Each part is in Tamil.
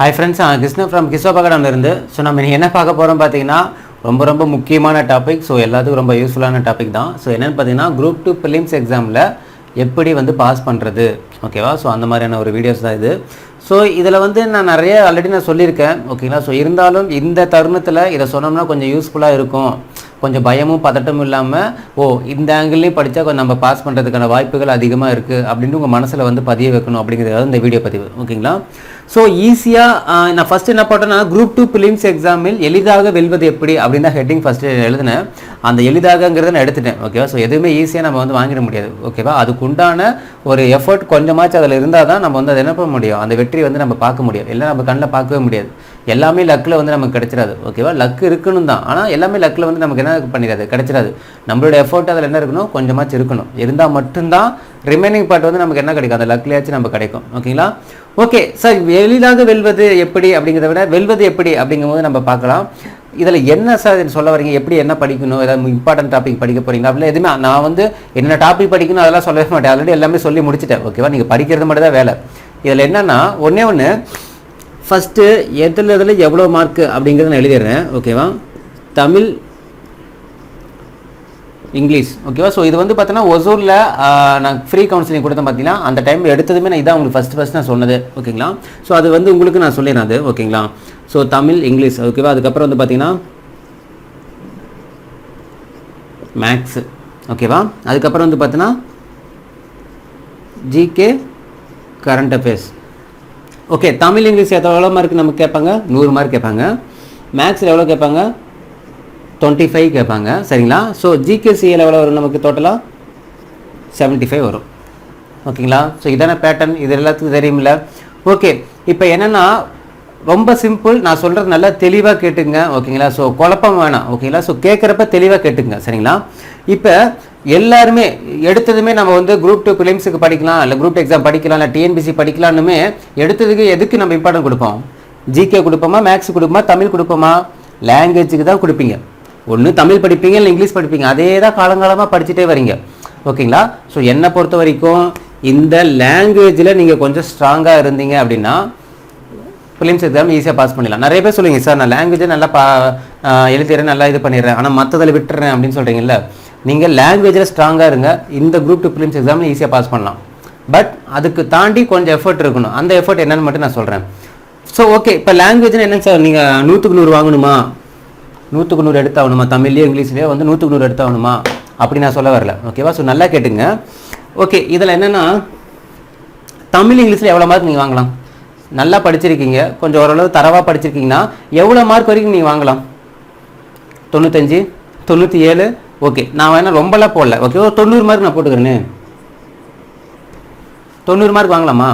ஹாய் ஃப்ரெண்ட்ஸ் நான் கிருஷ்ணன் ஃப்ரம் கிருஷ்ணபகடம்ல ஸோ நம்ம இன்னைக்கு என்ன பார்க்க போகிறோம் பார்த்தீங்கன்னா ரொம்ப ரொம்ப முக்கியமான டாபிக் ஸோ எல்லாத்துக்கும் ரொம்ப யூஸ்ஃபுல்லான டாபிக் தான். ஸோ என்னென்னு பார்த்தீங்கன்னா குரூப் டூ பிலிம்ஸ் எக்ஸாமில் எப்படி வந்து பாஸ் பண்ணுறது ஓகேவா ஸோ அந்த மாதிரியான ஒரு வீடியோஸ் தான் இது. ஸோ இதில் வந்து நான் நிறைய ஆல்ரெடி நான் சொல்லியிருக்கேன். ஓகேங்களா ஸோ இருந்தாலும் இந்த தருணத்தில் இதை சொன்னோம்னா கொஞ்சம் யூஸ்ஃபுல்லாக இருக்கும். கொஞ்சம் பயமும் பதட்டமும் இல்லாமல் ஓ இந்த ஆங்கிள்லேயும் படித்தா கொஞ்சம் நம்ம பாஸ் பண்ணுறதுக்கான வாய்ப்புகள் அதிகமாக இருக்குது அப்படின்ட்டு உங்கள் மனசில் வந்து பதிய வைக்கணும் அப்படிங்கிறது இந்த வீடியோ பதிவு. ஓகேங்களா ஸோ ஈஸியாக நான் ஃபஸ்ட்டு என்ன போட்டேன்னா குரூப் டூ பிலிம்ஸ் எக்ஸாமில் எளிதாக வெல்வது எப்படி அப்படின்னு தான் ஹெட்டிங் ஃபஸ்ட்டு எழுதினேன். அந்த எளிதாகங்கிறத நான் எடுத்துட்டேன் ஓகேவா ஸோ எதுவுமே ஈஸியாக நம்ம வந்து வாங்கிட முடியாது ஓகேவா அதுக்கு உண்டான ஒரு எஃபர்ட் கொஞ்சமாச்சும் அதில் இருந்தால் தான் நம்ம வந்து அதை என்ன பண்ண முடியும்? அந்த வெற்றி வந்து நம்ம பார்க்க முடியாது. இல்லை நம்ம கண்ணில் பார்க்கவே முடியாது. எல்லாமே லக்கில் வந்து நமக்கு கிடைச்சிடாது ஓகேவா லக் இருக்கணும் தான். ஆனால் எல்லாமே லக்கில் வந்து நமக்கு என்ன பண்ணிடாது? கிடைச்சிடாது. நம்மளோட எஃபர்ட் அதில் என்ன இருக்கணும்? கொஞ்சமாச்சும் இருக்கணும். இருந்தால் மட்டும்தான் ரிமைனிங் பார்ட் வந்து நமக்கு என்ன கிடைக்கும்? அந்த லக்லேயாச்சும் நம்ம கிடைக்கும் ஓகேங்களா ஓகே சார் எளிதாக வெல்வது எப்படி அப்படிங்கிறத விட வெல்வது எப்படி அப்படிங்கும்போது நம்ம பார்க்கலாம். இதில் என்ன சார் சொல்ல வரீங்க எப்படி என்ன படிக்கணும்? ஏதாவது இம்பார்ட்டன்ட் டாபிக் படிக்க போகிறீங்களா அப்படிலாம் எதுவுமே நான் வந்து என்ன டாபிக் படிக்கணும் அதெல்லாம் சொல்லவே மாட்டேன். ஆல்ரெடி எல்லாமே சொல்லி முடிச்சிட்டேன். ஓகேவா நீங்கள் படிக்கிறது மட்டும் தான் வேலை. இதில் என்னென்னா ஒன்றே ஒன்று ஃபஸ்ட்டு எதில் எதில் எவ்வளோ மார்க்கு அப்படிங்கிறத நான் எழுதிடுறேன். ஓகேவா தமிழ் இங்கிலீஷ் ஓகேவா ஸோ இது வந்து பார்த்தீங்கன்னா ஒசூரில் நான் ஃப்ரீ கவுன்சிலிங் கொடுத்தேன் பார்த்தீங்கன்னா அந்த டைம் எடுத்ததுமே நான் இதான் உங்களுக்கு ஃபஸ்ட் ஃபஸ்ட் நான் சொன்னது ஓகேங்களா ஸோ அது வந்து உங்களுக்கு நான் சொல்லிடுறேன் அது ஓகேங்களா ஸோ தமிழ் இங்கிலீஷ் ஓகேவா அதுக்கப்புறம் வந்து பார்த்தீங்கன்னா மேக்ஸு ஓகேவா அதுக்கப்புறம் வந்து பார்த்தீங்கன்னா GK current affairs okay Tamil English எவ்வளோ மார்க் நமக்கு கேட்பாங்க? நூறு மார்க் கேட்பாங்க. மேக்ஸில் எவ்வளோ கேட்பாங்க? டுவெண்ட்டி ஃபைவ் கேட்பாங்க. சரிங்களா? ஸோ ஜிகேசிஏல எவ்வளோ வரும் நமக்கு டோட்டலாக செவன்ட்டி ஃபைவ் வரும். ஓகேங்களா? ஸோ இதான பேட்டர்ன் இது எல்லாத்துக்கும் தெரியுமில்ல ஓகே இப்போ என்னென்னா ரொம்ப சிம்பிள் நான் சொல்கிறது நல்லா தெளிவாக கேட்டுங்க. ஓகேங்களா? ஸோ குழப்பம் வேணாம். ஓகேங்களா? ஸோ கேட்குறப்ப தெளிவாக கேட்டுங்க. சரிங்களா? இப்போ எல்லாருமே எடுத்ததுமே நம்ம வந்து குரூப் டூ பிலிம்ஸுக்கு படிக்கலாம். இல்லை குரூப் எக்ஸாம் படிக்கலாம். இல்லை டிஎன்பிசி படிக்கலாம்னுமே எடுத்ததுக்கு எதுக்கு நம்ம இம்பார்ட்டன்ட் கொடுப்போம்? ஜிகே கொடுப்போமா? மேக்ஸ் கொடுப்போமா? தமிழ் கொடுப்போமா? லாங்குவேஜுக்கு தான் கொடுப்பீங்க. ஒன்று தமிழ் படிப்பீங்க இல்லை இங்கிலீஷ் படிப்பீங்க. அதே தான் காலங்காலமாக படிச்சுட்டே வரீங்க. ஓகேங்களா? ஸோ என்னை பொறுத்த வரைக்கும் இந்த லாங்குவேஜில் நீங்கள் கொஞ்சம் ஸ்ட்ராங்காக இருந்தீங்க அப்படின்னா ஃபிலிம்ஸ் எக்ஸாம் ஈஸியாக பாஸ் பண்ணிடலாம். நிறைய பேர் சொல்லுவீங்க சார் நான் லாங்குவேஜை நல்லா பா எழுதிடுறேன் நல்லா இது பண்ணிடுறேன். ஆனால் மற்றதில் விட்டுறேன் அப்படின்னு சொல்கிறீங்கல்ல நீங்கள் லாங்குவேஜில் ஸ்ட்ராங்காக இருங்க. இந்த குரூப் டூ ஃபிலிம்ஸ் எக்ஸாமில் ஈஸியாக பாஸ் பண்ணலாம். பட் அதுக்கு தாண்டி கொஞ்சம் எஃபர்ட் இருக்கணும். அந்த எஃபர்ட் என்னன்னு மட்டும் நான் சொல்கிறேன் ஸோ ஓகே இப்போ லாங்குவேஜ்னா என்னங்க சார்? நீங்கள் நூற்றுக்கு நூறு வாங்கணுமா? நூற்றுக்கு நூறு எடுத்தாகணுமா? தமிழ்லேயே இங்கிலீஷ்லேயே வந்து நூற்றுக்கு நூறு எடுத்தாகணுமா? அப்படி நான் சொல்ல வரல. ஓகேவா ஸோ நல்லா கேட்டுங்க. ஓகே இதில் என்னென்னா தமிழ் இங்கிலீஷில் எவ்வளோ மார்க் நீங்கள் வாங்கலாம்? நல்லா படிச்சிருக்கீங்க. கொஞ்சம் ஓரளவு தரவாக படிச்சிருக்கீங்கன்னா எவ்வளோ மார்க் வரைக்கும் நீங்கள் வாங்கலாம்? தொண்ணூத்தஞ்சு தொண்ணூற்றி ஏழு ஓகே நான் வேணால் ரொம்பலாம் போடல. ஓகே ஒரு தொண்ணூறு மார்க் நான் போட்டுக்கிறேன்னு தொண்ணூறு மார்க் வாங்கலாமா?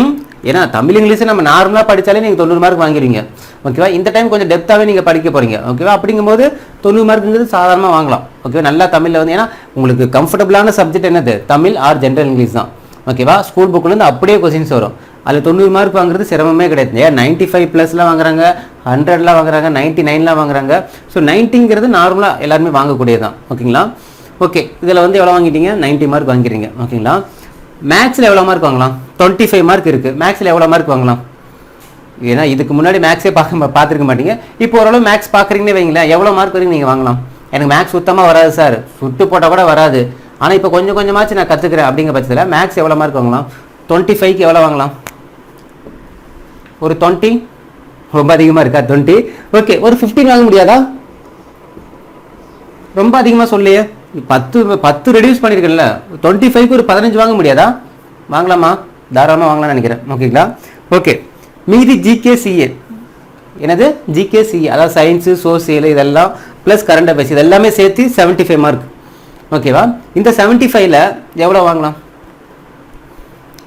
ம்? ஏன்னா தமிழ் இங்கிலீஷ் நம்ம நார்மலாக படித்தாலே நீங்கள் தொண்ணூறு மார்க் வாங்கிடுவீங்க ஓகேவா இந்த டைம் கொஞ்சம் டெப்த்தாகவே நீங்கள் படிக்க போகிறீங்க ஓகேவா அப்படிங்கும்போது தொண்ணூறு மார்க்குங்கிறது சாதாரணமாக வாங்கலாம். ஓகேவா நல்லா தமிழில் வந்து ஏன்னா உங்களுக்கு கம்ஃபர்டபுளான சப்ஜெக்ட் என்னது? தமிழ் ஆர் ஜென்ரல் இங்கிலீஷ் தான். ஓகேவா ஸ்கூல் புக்லேருந்து அப்படியே கொஸ்டின்ஸ் வரும். அதில் தொண்ணூறு மார்க் வாங்குறது சிரமமே கிடையாது. ஏன்? நைன்ட்டி ஃபைவ் ப்ளஸ்லாம் வாங்குறாங்க ஹண்ட்ரட்லாம் வாங்குறாங்க நைன்ட்டி நைன்லாம் வாங்குறாங்க. ஸோ நைன்ட்டிங்கிறது நார்மலாக எல்லாருமே வாங்கக்கூடியது தான் ஓகேங்களா ஓகே இதில் வந்து எவ்வளோ வாங்கிட்டீங்க? 90 மார்க் வாங்குறீங்க ஓகேங்களா மேக்ஸில் எவ்வளோ மார்க் வாங்கலாம்? டுவெண்ட்டி ஃபைவ் மார்க் இருக்குது மேக்ஸில் எவ்வளோ மார்க் வாங்கலாம்? ஏன்னா இதுக்கு முன்னாடி மேக்ஸே பார்க்க பார்த்துருக்க மாட்டீங்க. இப்போ ஓரளவு மேக்ஸ் பார்க்குறீங்கன்னு வைங்களேன் எவ்வளோ மார்க் வரைக்கும் நீங்கள் வாங்கலாம்? எனக்கு மேக்ஸ் சுத்தமாக வராது சார் சுட்டு போட்டால் கூட வராது. ஆனால் இப்போ கொஞ்சம் கொஞ்சமாச்சு நான் கற்றுக்கிறேன் அப்படிங்கிற பட்சத்தில் மேக்ஸ் எவ்வளோ மார்க் வாங்கலாம்? டுவெண்ட்டி ஃபைவ்க்கு எவ்வளோ வாங்கலாம்? ஒரு டுவெண்ட்டி ரொம்ப அதிகமாக இருக்கா டுவெண்ட்டி ஓகே ஒரு ஃபிஃப்டீன் வாங்க முடியாதா? ரொம்ப அதிகமாக சொல்லையே பத்து பத்து ரெடியூஸ் பண்ணியிருக்கேன்ல டுவெண்ட்டி ஃபைவ்க்கு ஒரு பதினஞ்சு வாங்க முடியாதா? வாங்கலாமா? தாராளமாக வாங்கலாம்னு நினைக்கிறேன். ஓகேங்களா? ஓகே. மீதி ஜிகே சிஏ என்னது? ஜிகே சிஏ அதாவது சயின்ஸு சோசியல் இதெல்லாம் ப்ளஸ் கரண்ட் அஃபேர்ஸ் இது எல்லாமே சேர்த்து செவன்ட்டி ஃபைவ் மார்க் ஓகேவா? இந்த செவன்ட்டி ஃபைவ்ல எவ்வளோ வாங்கலாம்?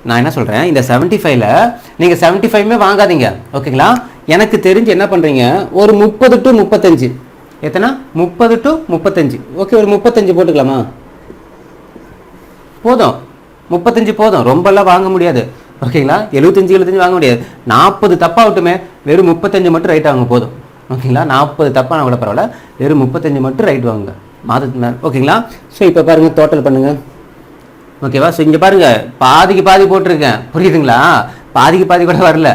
நான் என்ன சொல்கிறேன் இந்த செவன்ட்டி ஃபைவ்ல நீங்கள் செவன்ட்டி ஃபைவ்மே வாங்காதீங்க. ஓகேங்களா? எனக்கு தெரிஞ்சு என்ன பண்ணுறீங்க ஒரு முப்பது டு முப்பத்தஞ்சு. எத்தனை? முப்பது டு முப்பத்தஞ்சு. ஓகே ஒரு முப்பத்தஞ்சு போட்டுக்கலாமா? போதும். முப்பத்தஞ்சு போதும். ரொம்பலாம் வாங்க முடியாது. ஓகேங்களா எழுபத்தஞ்சு எழுபத்தஞ்சு வாங்க முடியாது. நாற்பது தப்பாகட்டுமே வெறும் முப்பத்தஞ்சு மட்டும் ரைட் வாங்க போதும். ஓகேங்களா நாற்பது தப்பான கூட பரவாயில்ல. வெறும் முப்பத்தஞ்சு மட்டும் ரைட் வாங்க மாதத்துக்கு மேலே. ஓகேங்களா ஸோ இப்போ பாருங்கள் டோட்டல் பண்ணுங்கள் ஓகேவா ஸோ இங்கே பாருங்கள் பாதிக்கு பாதி போட்டிருக்கேன். புரியுதுங்களா? பாதிக்கு பாதி கூட வரல.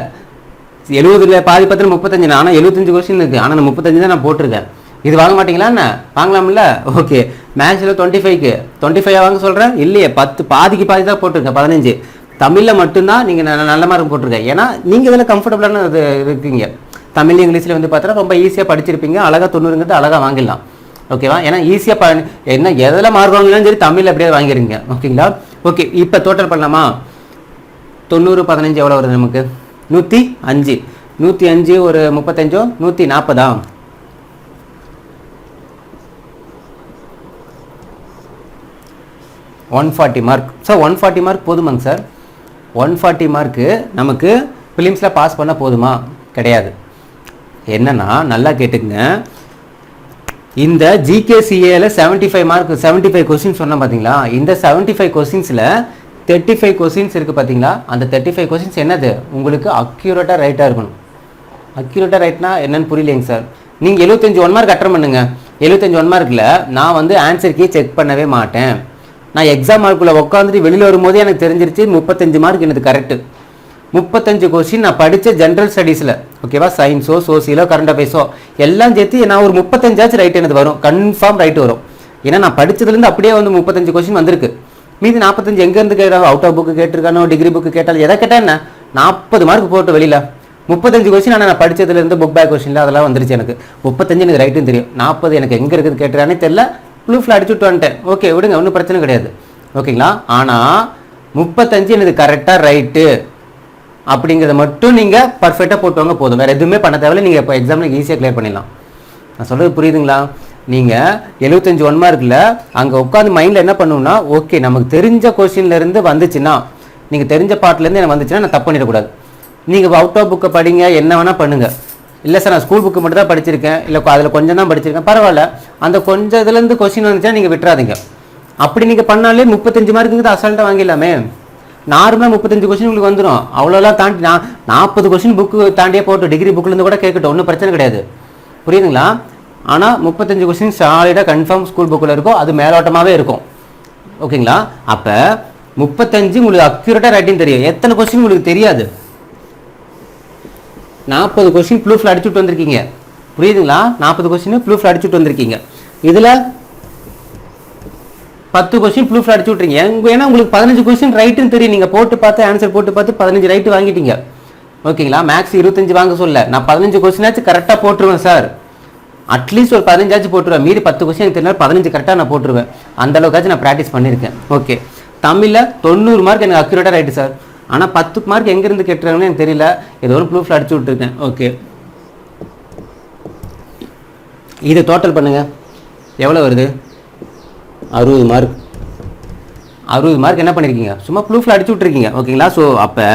எழுபதுல பாதி பத்தில் முப்பத்தஞ்சு. நான் ஆனால் எழுபத்தஞ்சு கொஸ்டின் இருக்குது ஆனால் நான் முப்பத்தஞ்சு தான் நான் போட்டிருக்கேன். இது வாங்க மாட்டீங்களா என்ன? வாங்கலாம்ல? ஓகே மேக்ஸில் டுவெண்ட்டி ஃபைவ்க்கு டுவெண்ட்டி ஃபைவ் வாங்க சொல்கிறேன் இல்லையே பத்து பாதிக்கு பாதி தான் போட்டிருக்கேன் பதினஞ்சு. தமிழில் மட்டும்தான் நீங்கள் நல்ல மார்க் போட்டிருக்கேன் ஏன்னா நீங்கள் இதில் கம்ஃபர்டபுளான இது இருக்கீங்க. தமிழ் இங்கிலீஷில் வந்து பார்த்தீங்கன்னா ரொம்ப ஈஸியாக படிச்சிருப்பீங்க. அழகாக தொண்ணூறுங்கிறது அழகாக வாங்கிடலாம். ஓகேவா ஏன்னா ஈஸியாக ப என்ன எதில் மார்க் வாங்கினாலும் சரி தமிழ் அப்படியே வாங்கிடுங்க ஓகேங்களா ஓகே இப்போ டோட்டல் பண்ணலாமா? தொண்ணூறு பதினஞ்சு எவ்வளோ வருது நமக்கு? நூற்றி அஞ்சு. நூற்றி அஞ்சு ஒரு முப்பத்தஞ்சோ? நூற்றி நாற்பதா? One forty mark sir one forty mark போதுமாங்க sir one forty mark நமக்கு ஃபிலிம்ஸில் பாஸ் பண்ணால் போதுமா? கிடையாது. என்னென்னா நல்லா கேட்டுக்குங்க. இந்த ஜிகேசிஏல seventy five mark seventy five question சொன்னேன் பார்த்தீங்களா இந்த செவன்ட்டி ஃபைவ் கொஸ்டின்ஸில் தேர்ட்டி ஃபைவ் கொஸ்டின்ஸ் இருக்குது பார்த்தீங்களா அந்த தேர்ட்டி ஃபைவ் கொஸ்டின்ஸ் என்னது? உங்களுக்கு அக்யூரேட்டாக ரைட்டாக இருக்கணும். அக்யூரேட்டாக ரைட்னா என்னன்னு புரியலைங்க சார் நீங்கள் எழுபத்தஞ்சி ஒன் மார்க் அட்டன் பண்ணுங்க. எழுபத்தஞ்சி ஒன் மார்க்கில் நான் வந்து ஆன்சர் கீ செக் பண்ணவே மாட்டேன். நான் எக்ஸாம் மார்க்குள்ளே உட்காந்துட்டு வெளியில் வரும்போது எனக்கு தெரிஞ்சிருச்சு முப்பத்தஞ்சு மார்க் எனக்கு கரெக்டு முப்பத்தஞ்சு கொஸ்டின் நான் படித்த ஜென்ரல் ஸ்டடீஸில் ஓகேவா சயின்ஸோ சோசியலோ கரண்ட் அஃபேர்ஸோ எல்லாம் சேர்த்து நான் ஒரு முப்பத்தஞ்சாச்சும் ரைட் எனக்கு வரும். கன்ஃபார்ம் ரைட் வரும். ஏன்னா நான் படித்ததுலேருந்து அப்படியே வந்து முப்பத்தஞ்சு கொஸ்டின் வந்திருக்கு. மீதி நாற்பத்தஞ்சு எங்கேருந்து கேட்கறாங்க அவுட் ஆஃப் புக்கு கேட்டிருக்கானோ டிகிரி புக்கு கேட்டாலும் எதை கேட்டால் என்ன? நாற்பது மார்க் போட்டு வெளியில். முப்பத்தஞ்சு கொஸ்டின் ஆனால் நான் படித்ததுலேருந்து புக் பேக் கொஸ்டினில் அதெல்லாம் வந்துருச்சு எனக்கு. முப்பத்தஞ்சு எனக்கு ரைட்டும் தெரியும். நாற்பது எனக்கு எங்கே இருக்குது கேட்டுறானே ப்ளூ ஃபில் அடிச்சுட்டு வந்துட்டேன். ஓகே விடுங்க ஒன்றும் பிரச்சனை கிடையாது. ஓகேங்களா ஆனால் முப்பத்தஞ்சு எனக்கு கரெக்டாக ரைட்டு அப்படிங்கிறத மட்டும் நீங்கள் பர்ஃபெக்டாக போட்டுவாங்க போதும். வேறு எதுவுமே பண்ண தேவையில்ல. நீங்கள் இப்போ எக்ஸாமில் ஈஸியாக கிளியர் பண்ணிடலாம். நான் சொல்கிறது புரியுதுங்களா? நீங்கள் எழுபத்தஞ்சு ஒன் மார்க்கில் அங்கே உட்காந்து மைண்டில் என்ன பண்ணுவோம்னா ஓகே நமக்கு தெரிஞ்ச கொஷின்லேருந்து வந்துச்சுன்னா நீங்கள் தெரிஞ்ச பாட்டிலேருந்து எனக்கு வந்துச்சுன்னா நான் தப்பு பண்ணிடக்கூடாது. நீங்கள் அவுட் ஆஃப் புக்கை படிங்க என்ன வேணால் பண்ணுங்கள் இல்லை சார் நான் ஸ்கூல் புக்கு மட்டும் தான் படிச்சிருக்கேன். இல்லை அதில் கொஞ்சம் தான் படிச்சிருக்கேன். பரவாயில்ல. அந்த கொஞ்சம் இதுலேருந்து கொஸ்டின் வந்துச்சுன்னா நீங்கள் விட்டுறாதீங்க. அப்படி நீங்கள் பண்ணாலே முப்பத்தஞ்சு மார்க்குங்கிறது அசால்ட்டாக வாங்கிடலாமே. நார்மலாக முப்பத்தஞ்சு கொஸ்டின் உங்களுக்கு வந்துடும் அவ்வளோலாம் தாண்டி நான் நாற்பது கொஸ்டின் புக்கு தாண்டியே போட்டு டிகிரி புக்லேருந்து கூட கேட்கட்டும். ஒன்றும் பிரச்சனை கிடையாது. புரியுதுங்களா? ஆனால் முப்பத்தஞ்சு கொஸ்டின் சாலிடாக கன்ஃபார்ம் ஸ்கூல் புக்கில் இருக்கும் அது மேலோட்டமாகவே இருக்கும். ஓகேங்களா? அப்போ முப்பத்தஞ்சு உங்களுக்கு அக்யூரேட்டாக ரைட்டிங் தெரியும். எத்தனை கொஸ்டின் உங்களுக்கு தெரியாது? நாற்பது கொஸ்டின் ப்ளூஃபில் அடிச்சுட்டு வந்திருக்கீங்க. புரியுதுங்களா? நாற்பது கொஸ்டின் ப்ளூஃபில் அடிச்சுட்டு வந்திருக்கீங்க. இதில் பத்து கொஸ்டின் ப்ளூஃபில் அடிச்சு விட்றீங்க ஏன்னா உங்களுக்கு பதினஞ்சு கொஸ்டின் ரைட்டுன்னு தெரியும். நீங்கள் போட்டு பார்த்து ஆன்சர் போட்டு பார்த்து பதினஞ்சு ரைட்டு வாங்கிட்டீங்க. ஓகேங்களா? மேக்ஸ் இருபத்தஞ்சு வாங்க சொல்ல. நான் பதினஞ்சு கொஸ்டினாச்சும் கரெக்டாக போட்டுருவேன் சார் அட்லீஸ்ட் ஒரு பதினஞ்சாச்சும் போட்டுருவேன். மீறி பத்து கொஸ்டின் எனக்கு தெரியும் பதினஞ்சு கரெக்டாக நான் போட்டுருவேன். அந்த அளவுக்காச்சும் நான் ப்ராக்டிஸ் பண்ணியிருக்கேன். ஓகே தமிழில் தொண்ணூறு மார்க் எனக்கு அக்யூரேட்டாக ரைட்டு சார் ஆனால் பத்து மார்க் எங்கேருந்து கெட்டுறாங்கன்னு எனக்கு தெரியல. ஏதோ ஒரு ப்ளூஃபில் அடிச்சு விட்ருக்கேன் ஓகே இது டோட்டல் பண்ணுங்கள் எவ்வளோ வருது? அறுபது மார்க் அறுபது மார்க் என்ன பண்ணியிருக்கீங்க சும்மா ப்ளூஃபில் அடிச்சு விட்ருக்கீங்க ஓகேங்களா ஸோ அப்போ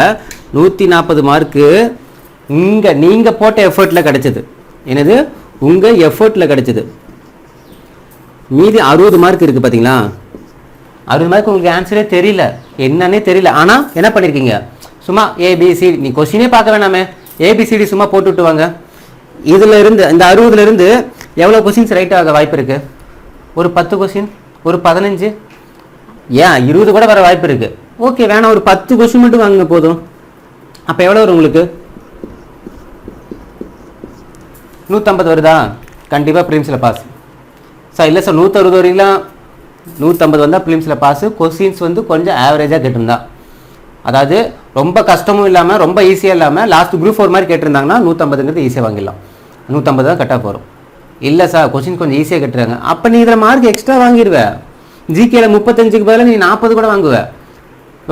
நூற்றி நாற்பது மார்க்கு இங்கே நீங்கள் போட்ட எஃபர்ட்டில் கிடச்சிது. என்னது? உங்கள் எஃபர்ட்டில் கிடச்சிது. மீதி அறுபது மார்க் இருக்குது பார்த்தீங்களா அறுபது மார்க் உங்களுக்கு ஆன்சரே தெரியல. என்னன்னே தெரியல. ஆனால் என்ன பண்ணியிருக்கீங்க சும்மா ஏபிசிடி நீ கொஸ்டினே பார்க்க வேணாமே. ஏபிசிடி சும்மா போட்டு விட்டு வாங்க இதில் இருந்து இந்த அறுபதுல இருந்து எவ்வளோ கொஸ்டின்ஸ் ரைட் ஆக வாய்ப்பு இருக்குது ஒரு பத்து கொஸ்டின் ஒரு பதினஞ்சு? ஏன் இருபது கூட வர வாய்ப்பு இருக்குது ஓகே வேணாம் ஒரு பத்து கொஸ்டின் மட்டும் வாங்குங்க போதும். அப்போ எவ்வளோ வரும் உங்களுக்கு? நூற்றம்பது வருதா? கண்டிப்பாக ப்ரீம்ஸில் பாஸ் சார் இல்லை சார் நூற்றறுபது வரைக்கும் நூற்றம்பது வந்தால் ஃபிலிம்ஸில் பாஸு கொஸ்டின்ஸ் வந்து கொஞ்சம் ஆவரேஜாக கேட்டிருந்தா. அதாவது ரொம்ப கஷ்டமும் இல்லாமல் ரொம்ப ஈஸியாக இல்லாமல் லாஸ்ட் குரூப் ஃபோர் மாதிரி கேட்டிருந்தாங்கன்னா நூற்றம்பதுங்கிறது ஈஸியாக வாங்கிடலாம். நூற்றம்பது தான் கட்டாக போகிறோம் இல்லை சார் கொஸ்டின் கொஞ்சம் ஈஸியாக கட்டுறாங்க அப்போ நீ இதில் மார்க் எக்ஸ்ட்ரா வாங்கிடுவேன் ஜிகேல முப்பத்தஞ்சுக்கு பதிலாக நீ நாற்பது கூட வாங்குவ.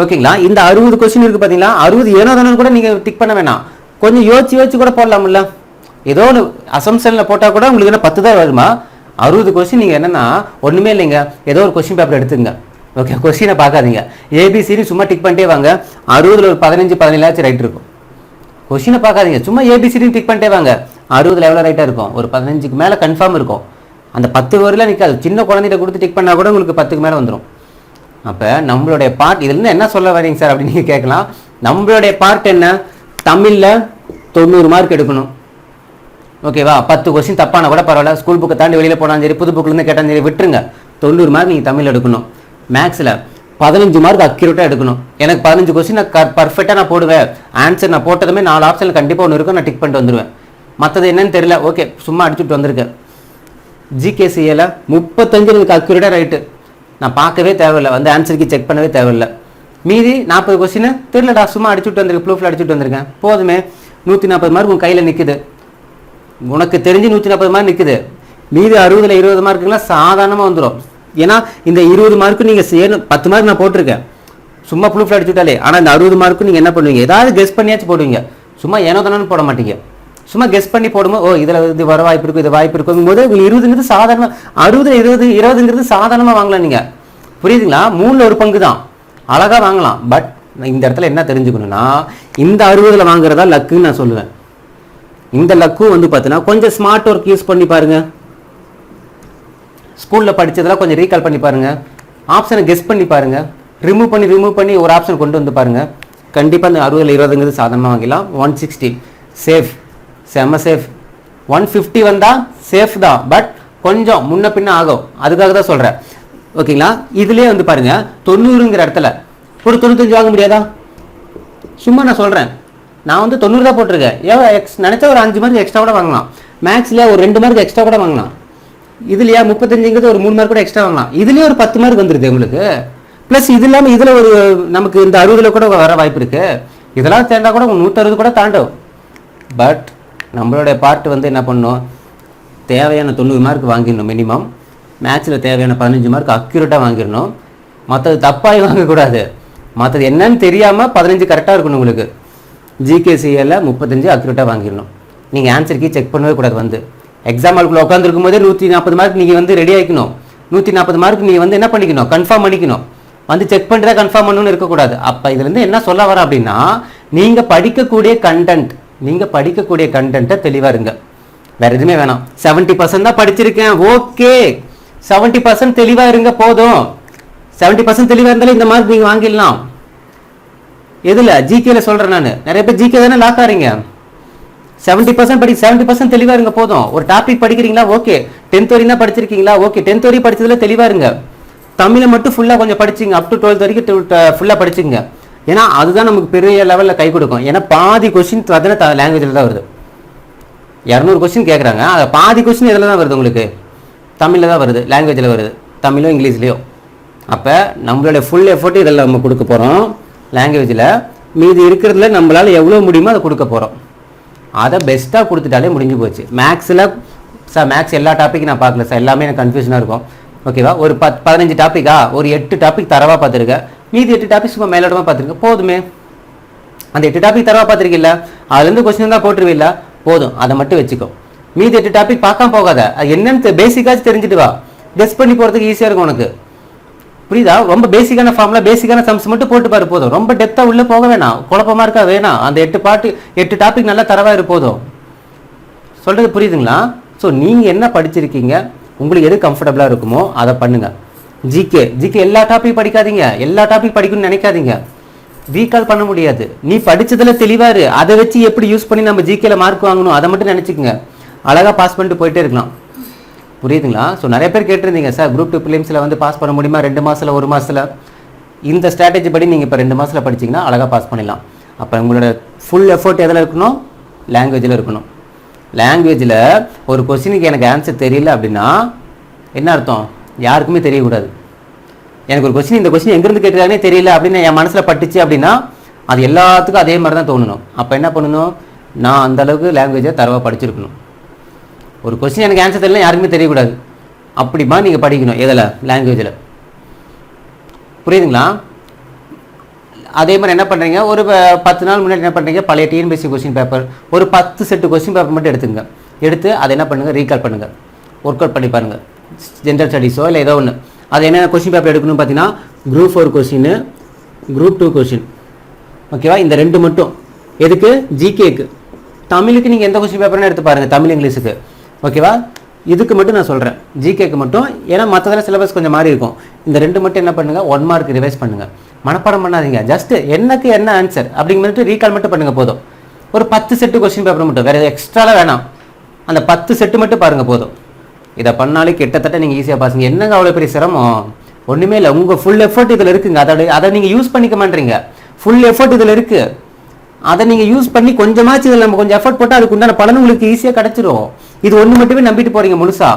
ஓகேங்களா? இந்த அறுபது கொஸ்டின் இருக்குது பார்த்தீங்களா அறுபது ஏனோ கூட நீங்கள் டிக் பண்ண வேணாம். கொஞ்சம் யோசிச்சு யோசிச்சு கூட போடலாம்ல. ஏதோ ஒன்று அசம்ஷனில் போட்டால் கூட உங்களுக்கு என்ன பத்து தான் வருமா? அறுபது கொஸ்டின் நீங்கள் என்னென்னா ஒன்றுமே இல்லைங்க. ஏதோ ஒரு கொஸ்டின் பேப்பர் எடுத்துங்க ஓகே கொஸ்டினை பார்க்காதீங்க. ஏபிசிடி சும்மா டிக் பண்ணிட்டே வாங்க. அறுபதுல ஒரு பதினஞ்சு பதினேழாச்சும் ரைட் இருக்கும். கொஸ்டினை பார்க்காதீங்க. சும்மா ஏபிசிடி டிக் பண்ணிட்டே வாங்க. அறுபதுல எவ்வளோ ரைட்டாக இருக்கும்? ஒரு பதினஞ்சுக்கு மேலே கன்ஃபார்ம் இருக்கும். அந்த பத்து வரையில் நிற்காது சின்ன குழந்தைகிட்ட கொடுத்து டிக் பண்ணால் கூட உங்களுக்கு பத்துக்கு மேலே வந்துடும் அப்போ நம்மளுடைய பார்ட் இதுலேருந்து என்ன சொல்ல வரீங்க சார் அப்படின்னு நீங்கள் கேட்கலாம். நம்மளுடைய பார்ட் என்ன? தமிழில் தொண்ணூறு மார்க் எடுக்கணும். ஓகேவா? பத்து கொஸ்டின் தப்பான கூட பரவாயில்ல. ஸ்கூல் புக்கை தாண்டி வெளியில் போனாலும் சரி புது புக்கிலேருந்து கேட்டாலும் சரி விட்டுருங்க. தொண்ணூறு மார்க் நீங்கள் தமிழ் எடுக்கணும். மேக்ஸில் பதினஞ்சு மார்க் அக்யூரேட்டாக எடுக்கணும். எனக்கு பதினஞ்சு கொஸ்டின் நான் பர்ஃபெக்டாக நான் போடுவேன். ஆன்சர் நான் போட்டதுமே நாலு ஆப்ஷனில் கண்டிப்பாக ஒன்று இருக்கும். நான் டிக் பண்ணிட்டு வந்துடுவேன் மற்றது என்னன்னு தெரியல. ஓகே சும்மா அடிச்சுட்டு வந்திருக்கேன் ஜிகேசிஏல முப்பத்தஞ்சு எனக்கு அக்யூரேட்டாக ரைட்டு நான் பார்க்கவே தேவையில்லை. வந்து ஆன்சருக்கு செக் பண்ணவே தேவையில்லை. மீதி நாற்பது கொஸ்டின் தெரியலடா. சும்மா அடிச்சுட்டு வந்திருக்கேன் ப்ளூஃபில் அடிச்சுட்டு வந்திருக்கேன். போதுமே. நூற்றி நாற்பது மார்க் உங்கள் கையில் நிற்குது உனக்கு தெரிஞ்சு நூற்றி நாற்பது மார்க் நிற்குது மீதி அறுபதில் இருபது மார்க்குலாம் சாதாரணமாக வந்துடும் ஏன்னா இந்த இருபது மார்க்கு நீங்கள் சேரணும் பத்து மார்க் நான் போட்டிருக்கேன். சும்மா ப்ளூஃப் அடிச்சுட்டாலே. ஆனால் இந்த அறுபது மார்க்கு நீங்கள் என்ன பண்ணுவீங்க? ஏதாவது கெஸ் பண்ணியாச்சும் போடுவீங்க. சும்மா ஏனோ தானோன்னு போட மாட்டீங்க. சும்மா கெஸ் பண்ணி போடும்போது ஓ இதில் இது வர வாய்ப்பு இருக்கும் இது வாய்ப்பு இருக்கும் போது உங்களுக்கு இருபதுங்கிறது சாதாரண அறுபது இருபது இருபதுங்கிறது சாதாரணமாக வாங்கலாம் நீங்கள் புரியுதுங்களா? மூணில் ஒரு பங்கு தான். அழகாக வாங்கலாம். பட் இந்த இடத்துல என்ன தெரிஞ்சுக்கணும்னா இந்த அறுபதில் வாங்குறதா லக்குன்னு நான் சொல்லுவேன். இந்த லக்கு வந்து பார்த்தீங்கன்னா கொஞ்சம் ஸ்மார்ட் ஒர்க் யூஸ் பண்ணி பாருங்க. ஸ்கூலில் படித்ததெல்லாம் கொஞ்சம் ரீகால் பண்ணி பாருங்க. ஆப்ஷனை கெஸ் பண்ணி பாருங்க. ரிமூவ் பண்ணி ரிமூவ் பண்ணி ஒரு ஆப்ஷன் கொண்டு வந்து பாருங்க. கண்டிப்பாக அந்த அறுபதில் இருபதுங்கிறது சாதாரணமாக வாங்கிடலாம். ஒன் சிக்ஸ்டி சேஃப் செம்ம சேஃப் ஒன் ஃபிஃப்டி வந்தால் சேஃப் தான். பட் கொஞ்சம் முன்ன பின்ன ஆகும். அதுக்காக தான் சொல்கிறேன் ஓகேங்களா இதுலேயே வந்து பாருங்க. தொண்ணூறுங்கிற இடத்துல. ஒரு தொண்ணூத்தஞ்சு வாங்க முடியாதா? சும்மா நான் சொல்கிறேன் நான் வந்து தொண்ணூறு தான் போட்டிருக்கேன். ஏன் எக்ஸ் நினச்சா ஒரு அஞ்சு மார்க் எக்ஸ்ட்ரா கூட வாங்கலாம். மேக்ஸில் ஒரு ரெண்டு மார்க் எக்ஸ்ட்ரா கூட வாங்கலாம். இதுலையா முப்பத்தஞ்சுங்கிறது ஒரு மூணு மார்க் கூட எக்ஸ்ட்ரா வாங்கலாம். இதுலேயே ஒரு பத்து மார்க் வந்துருது உங்களுக்கு. ப்ளஸ் இது இல்லாமல் இதில் ஒரு நமக்கு இந்த அறுபதில் கூட வர வாய்ப்பு இருக்குது இதெல்லாம் சேர்ந்தா கூட நூற்றறுபது கூட தாண்டும். பட் நம்மளுடைய பாட்டு வந்து என்ன பண்ணணும் தேவையான தொண்ணூறு மார்க் வாங்கிடணும் மினிமம் மேட்ச்சில் தேவையான பதினஞ்சு மார்க் அக்யூரேட்டாக வாங்கிடணும். மற்றது தப்பாகி வாங்கக்கூடாது. மற்றது என்னன்னு தெரியாமல் பதினஞ்சு கரெக்டாக இருக்கணும் உங்களுக்கு. ஜிகேசிஎல்ல முப்பத்தஞ்சு அக்யூரேட்டாக வாங்கிடணும். நீங்கள் ஆன்சர் கீ செக் பண்ணவே கூடாது வந்து. எக்ஸாம் ஹாலுக்குள்ள உட்காந்துருக்கும் போதே நூற்றி நாற்பது மார்க் நீங்கள் வந்து ரெடி ஆகிக்கணும் நூற்றி நாற்பது மார்க் நீங்கள் வந்து என்ன பண்ணிக்கணும்? கன்ஃபார்ம் பண்ணிக்கணும். வந்து செக் பண்ணிட்டு தான் கன்ஃபார்ம் பண்ணணும்னு இருக்கக்கூடாது. அப்போ இதுலேருந்து என்ன சொல்ல வர அப்படின்னா நீங்கள் படிக்கக்கூடிய கண்டென்ட் நீங்கள் படிக்கக்கூடிய கண்டென்ட்டை தெளிவாக இருங்க. வேறு எதுவுமே வேணாம். செவன்ட்டி பர்சன்ட் தான் படிச்சிருக்கேன். ஓகே செவன்ட்டி பர்சன்ட் தெளிவாக இருங்க போதும். செவன்ட்டி பர்சன்ட் தெளிவாக இருந்தாலும் இந்த மார்க் நீங்கள் வாங்கிடலாம். எதுல? ஜிகேல சொல்றேன் நான். நிறைய பேர் ஜிகே தானே லாக் ஆறீங்க. செவன்ட்டி பர்சன்ட் படி செவன்ட்டி பர்சன்ட் தெளிவா இருங்க போதும். ஒரு டாபிக் படிக்கிறீங்களா? ஓகே டென்த் வரையும் தான் படிச்சிருக்கீங்களா? ஓகே டென்த் வரையும் படிச்சதுல தெளிவா இருங்க தமிழை மட்டும் ஃபுல்லா கொஞ்சம் படிச்சிங்க. அப் டு டுவெல்த் வரைக்கும் ஃபுல்லா படிச்சுங்க. ஏன்னா அதுதான் நமக்கு பெரிய லெவல்ல கை கொடுக்கும். ஏன்னா பாதி கொஸ்டின் பார்த்தீங்கன்னா லாங்குவேஜில் தான் வருது. இரநூறு கொஸ்டின் கேட்குறாங்க அதை பாதி கொஸ்டின் இதில் தான் வருது உங்களுக்கு? தமிழில் தான் வருது. லாங்குவேஜில் வருது. தமிழோ இங்கிலீஷ்லேயோ. அப்போ நம்மளுடைய ஃபுல் எஃபர்ட் இதில் நம்ம கொடுக்க போகிறோம் லாங்குவேஜில் மீதி இருக்கிறதுல நம்மளால் எவ்வளோ முடியுமோ அதை கொடுக்க போகிறோம் அதை பெஸ்ட்டாக கொடுத்துட்டாலே முடிஞ்சு போச்சு. மேக்ஸில் சார் மேக்ஸ் எல்லா டாப்பிக்கும் நான் பார்க்கல சார் எல்லாமே எனக்கு கன்ஃபியூஷனாக இருக்கும். ஓகேவா ஒரு பத் பதினஞ்சு டாப்பிக்கா ஒரு எட்டு டாபிக் தரவாக பார்த்துருக்கேன் மீதி எட்டு டாபிக் சும்மா மேலோடமாக பார்த்துருக்கேன் போதுமே. அந்த எட்டு டாபிக் தரவாக பார்த்துருக்கில்ல? அதுலேருந்து கொஸ்டின் தான் போட்டுருவில்ல? போதும். அதை மட்டும் வச்சுக்கோ. மீதி எட்டு டாபிக் பார்க்காம போகாத. அது என்னன்னு பேசிக்காச்சும் தெரிஞ்சுட்டு வா. கெஸ் பண்ணி போகிறதுக்கு ஈஸியாக இருக்கும் உனக்கு. புரியுதா? ரொம்ப பேசிக்கான ஃபார்ம்ல பேசிக்கான சம்ஸ் மட்டும் போட்டு பாரு போதும். ரொம்ப டெப்த்தா உள்ளே போக வேணாம். குழப்பமா இருக்கா? வேணாம். அந்த எட்டு பாட்டு எட்டு டாபிக் நல்லா தரவா இரு போதும். சொல்றது புரியுதுங்களா? ஸோ நீங்கள் என்ன படிச்சிருக்கீங்க? உங்களுக்கு எது கம்ஃபர்டபுளாக இருக்குமோ அதை பண்ணுங்க. ஜிகே ஜிகே எல்லா டாபிக் படிக்காதீங்க. எல்லா டாபிக் படிக்கணும்னு நினைக்காதீங்க. ரீகால் பண்ண முடியாது. நீ படிச்சதுல தெளிவாரு அதை வச்சு எப்படி யூஸ் பண்ணி நம்ம ஜிகேல மார்க் வாங்கணும் அதை மட்டும் நினைச்சுக்கோங்க. அழகா பாஸ் பண்ணிட்டு போயிட்டே இருக்கலாம். புரியுதுங்களா? ஸோ நிறைய பேர் கேட்டிருந்தீங்க சார் குரூப் டூ பிலிம்ஸில் வந்து பாஸ் பண்ண முடியுமா? ரெண்டு மாதத்தில் ஒரு மாதத்தில் இந்த ஸ்ட்ராட்டஜி படி நீங்கள் இப்போ ரெண்டு மாதத்தில் படிச்சீங்கன்னா அழகாக பாஸ் பண்ணிடலாம். அப்போ உங்களோட ஃபுல் எஃபோர்ட் எதில் இருக்கணும்? லாங்குவேஜில் இருக்கணும். லாங்குவேஜில் ஒரு கொஸ்டினுக்கு எனக்கு ஆன்சர் தெரியல அப்படின்னா என்ன அர்த்தம்? யாருக்குமே தெரியக்கூடாது. எனக்கு ஒரு கொஸ்டின் இந்த கொஸ்டின் எங்கேருந்து கேட்டுருக்காங்கன்னே தெரியல அப்படின்னு என் மனசில் பட்டுச்சு அப்படின்னா அது எல்லாத்துக்கும் அதே மாதிரி தான் தோணணும். அப்போ என்ன பண்ணணும்? நான் அந்தளவுக்கு லாங்குவேஜை தரவாக படிச்சிருக்கணும். ஒரு கொஸ்டின் எனக்கு ஆன்சர் தெரியல யாருக்குமே தெரியக்கூடாது. அப்படிமா நீங்கள் படிக்கணும் எதில்? லாங்குவேஜில் புரியுதுங்களா? அதே மாதிரி என்ன பண்ணுறீங்க ஒரு பத்து நாள் முன்னாடி என்ன பண்ணுறீங்க பழைய டிஎன்பிஎஸ்சி கொஸ்டின் பேப்பர் ஒரு பத்து செட்டு கொஸ்டின் பேப்பர் மட்டும் எடுத்துங்க எடுத்து அதை என்ன பண்ணுங்கள் ரீகால் பண்ணுங்கள் ஒர்க் அவுட் பண்ணி பாருங்கள் ஜென்ரல் ஸ்டடீஸோ இல்லை ஏதோ ஒன்று அது என்ன கொஸ்டின் பேப்பர் எடுக்கணும்னு பார்த்தீங்கன்னா group four question group two question ஓகேவா இந்த ரெண்டு மட்டும். எதுக்கு? ஜிகேக்கு தமிழுக்கு நீங்கள் எந்த கொஸ்டின் பேப்பர்னு எடுத்து பாருங்கள் தமிழ் இங்கிலீஷுக்கு. ஓகேவா? இதுக்கு மட்டும் நான் சொல்கிறேன் ஜிகேக்கு மட்டும். ஏன்னா மற்றதெல்லாம் சிலபஸ் கொஞ்சம் மாறி இருக்கும். இந்த ரெண்டு மட்டும் என்ன பண்ணுங்க? ஒன் மார்க் ரிவைஸ் பண்ணுங்கள் மனப்பாடம் பண்ணாதீங்க. ஜஸ்ட் என்னக்கு என்ன ஆன்சர் அப்படிங்க மட்டும் ரீகால் மட்டும் பண்ணுங்க போதும். ஒரு பத்து செட்டு கொஸ்டின் பேப்பர் மட்டும். வேற எக்ஸ்ட்ராலாம் வேணாம். அந்த பத்து செட்டு மட்டும் பாருங்கள் போதும். இதை பண்ணாலே கிட்டத்தட்ட நீங்கள் ஈஸியாக பாசுங்க என்னங்க அவ்வளோ பெரிய சிரமம்? ஒன்றுமே இல்லை. உங்கள் ஃபுல் எஃபர்ட் இதில் இருக்குங்க. அதோட அதை நீங்கள் யூஸ் பண்ணிக்க மாட்டேறீங்க ஃபுல் எஃபர்ட் இதில் இருக்குது அதை நீங்கள் யூஸ் பண்ணி கொஞ்சமாச்சு இதில் நம்ம கொஞ்சம் எஃபர்ட் போட்டால் அதுக்கு உண்டான பலன் உங்களுக்கு ஈஸியாக கிடச்சிரும். இது ஒன்று மட்டுமே நம்பிட்டு போகிறீங்க முழுசா.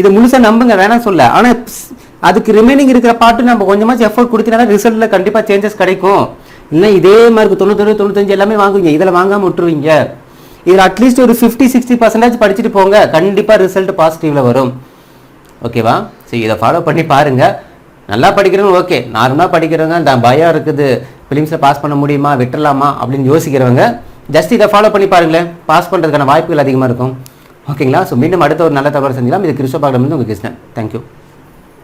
இது முழுசா நம்புங்க வேணாம் சொல்ல. ஆனால் அதுக்கு ரிமைனிங் இருக்கிற பாட்டு நம்ம கொஞ்சமாச்சும் எஃபோர்ட் கொடுத்தீங்கன்னா ரிசல்ட்டில் கண்டிப்பாக சேஞ்சஸ் கிடைக்கும். இல்லை இதே மாதிரி தொண்ணூத்தொன்று தொண்ணூத்தஞ்சு எல்லாமே வாங்குவீங்க. இதில் வாங்காமல் விட்டுருவீங்க. இதில் அட்லீஸ்ட் ஒரு ஃபிஃப்டி சிக்ஸ்டி பர்சன்டேஜ் படிச்சுட்டு போங்க. கண்டிப்பாக ரிசல்ட் பாசிட்டிவில் வரும். ஓகேவா சரி இதை ஃபாலோ பண்ணி பாருங்க. நல்லா படிக்கிறவங்க ஓகே நார்மலாக படிக்கிறவங்க இந்த பயம் இருக்குது. ஃபிலிம்ஸில் பாஸ் பண்ண முடியுமா? விட்டுறலாமா? அப்படின்னு யோசிக்கிறவங்க ஜஸ்ட் இதை ஃபாலோ பண்ணி பாருங்களேன். பாஸ் பண்ணுறதுக்கான வாய்ப்புகள் அதிகமாக இருக்கும். ஓகேங்களா? ஸோ மீண்டும் அடுத்த ஒரு நல்ல தகவல் செஞ்சலாம் இது கிறிஸ்டோ பாகலம் வந்து உங்கள் கிருஷ்ணன். தேங்க்யூ